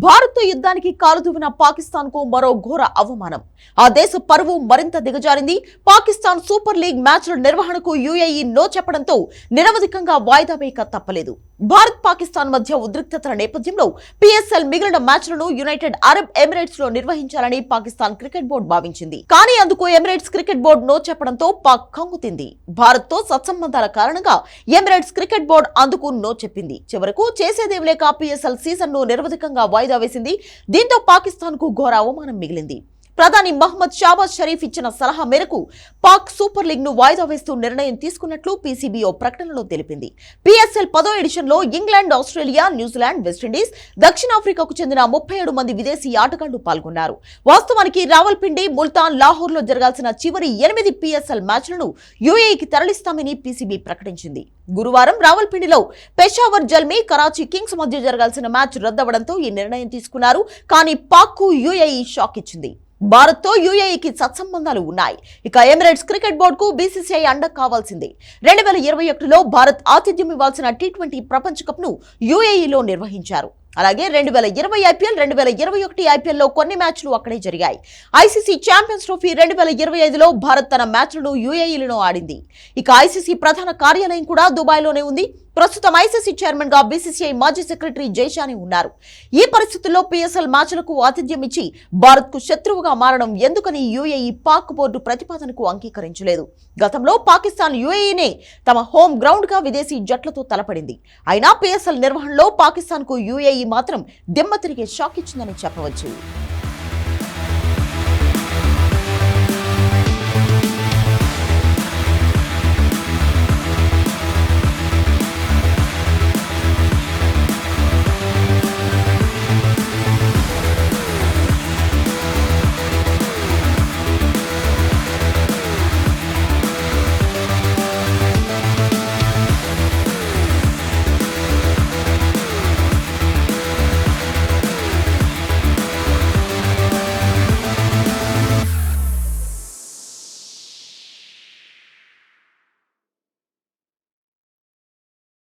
భారత్ యుద్ధానికి కాలుదువిన పాకిస్తాన్కు మరో ఘోర అవమానం. ఆ దేశ పరువు మరింత దిగజారింది. పాకిస్తాన్ సూపర్ లీగ్ మ్యాచ్ల నిర్వహణకు యుఏఈ నో చెప్పడంతో నిరవధికంగా వాయిదా వేయక తప్పలేదు. భారత్ పాకిస్తాన్ మధ్య ఉద్రిక్తతల నేపథ్యంలో పిఎస్ఎల్ మిగిలిన మ్యాచ్లను యునైటెడ్ అరబ్ ఎమిరేట్స్లో నిర్వహించాలని పాకిస్తాన్ క్రికెట్ బోర్డు భావించింది. కానీ అందుకు ఎమిరేట్స్ క్రికెట్ బోర్డు నో చెప్పడంతో పాక్ కంగుతింది. భారత్తో సత్సంబంధాల కారణంగా ఎమిరేట్స్ క్రికెట్ బోర్డు అందుకు నో చెప్పింది. చివరకు చేసేదేం లేక పిఎస్ఎల్ సీజన్ను నిరవధికంగా వాయిదా వేసింది. దీంతో పాకిస్తాన్కు ఘోర అవమానం మిగిలింది. ప్రధాని మహ్మద్ షాబాజ్ షరీఫ్ ఇచ్చిన సలహా మేరకు పాక్ సూపర్ లీగ్ను వాయిదా వేస్తూ నిర్ణయం తీసుకున్నట్లు పీసీబీ ఓ ప్రకటనలో తెలిపింది. పిఎస్ఎల్ పదో ఎడిషన్లో England Australia New Zealand West Indies దక్షిణాఫ్రికాకు చెందిన ముప్పై ఏడు మంది విదేశీ ఆటగాళ్ళు పాల్గొన్నారు. వాస్తవానికి రావల్పిండి ముల్తాన్ లాహోర్లో జరగాల్సిన చివరి ఎనిమిది పిఎస్ఎల్ మ్యాచ్లను యూఏఈకి తరలిస్తామని పీసీబీ ప్రకటించింది. గురువారం రావల్పిండిలో పెషావర్ జల్మీ కరాచీ కింగ్స్ మధ్య జరగాల్సిన మ్యాచ్ రద్దవడంతో ఈ నిర్ణయం తీసుకున్నారు. కానీ పాక్కు షాక్ ఇచ్చింది. భారత్తో యూఏఈకి యుఏఈకి సత్సంబంధాలు ఉన్నాయి. ఇక ఎమిరేట్స్ క్రికెట్ బోర్డుకు బీసీసీఐ అండ కావాల్సిందే. రెండు వేల ఇరవై ఒకటిలో భారత్ ఆతిథ్యం ఇవ్వాల్సిన టీ ట్వంటీ ప్రపంచ కప్ను యూఏఈలో యుఏఈలో నిర్వహించారు. అలాగే రెండు వేల ఇరవై ఐపీఎల్ రెండు వేల ఇరవై ఒకటి ఐపీఎల్లో కొన్ని మ్యాచ్లు అక్కడే జరిగాయి. ఐసీసీ ఛాంపియన్స్ ట్రోఫీ రెండు వేల ఇరవై ఐదులో భారత్ తన మ్యాచ్లను యూఏఈలను ఆడింది. ఇక ఐసీసీ ప్రధాన కార్యాలయం కూడా దుబాయ్లోనే ఉంది. ప్రస్తుతం ఐసీసీ చైర్మన్గా బీసీసీఐ మాజీ సెక్రటరీ జైషాని ఉన్నారు. ఈ పరిస్థితుల్లో పిఎస్ఎల్ మ్యాచ్లకు ఆతిథ్యం ఇచ్చి భారత్కు శత్రువుగా మారడం ఎందుకని యూఏఈ పాక్ బోర్డు ప్రతిపాదనకు అంగీకరించలేదు. గతంలో పాకిస్తాన్ యూఏఈనే తమ హోమ్ గ్రౌండ్గా విదేశీ జట్లతో తలపడింది. అయినా పిఎస్ఎల్ నిర్వహణలో పాకిస్తాన్కు మాత్రం దిమ్మ తిరిగే షాక్ ఇచ్చిందని చెప్పవచ్చు.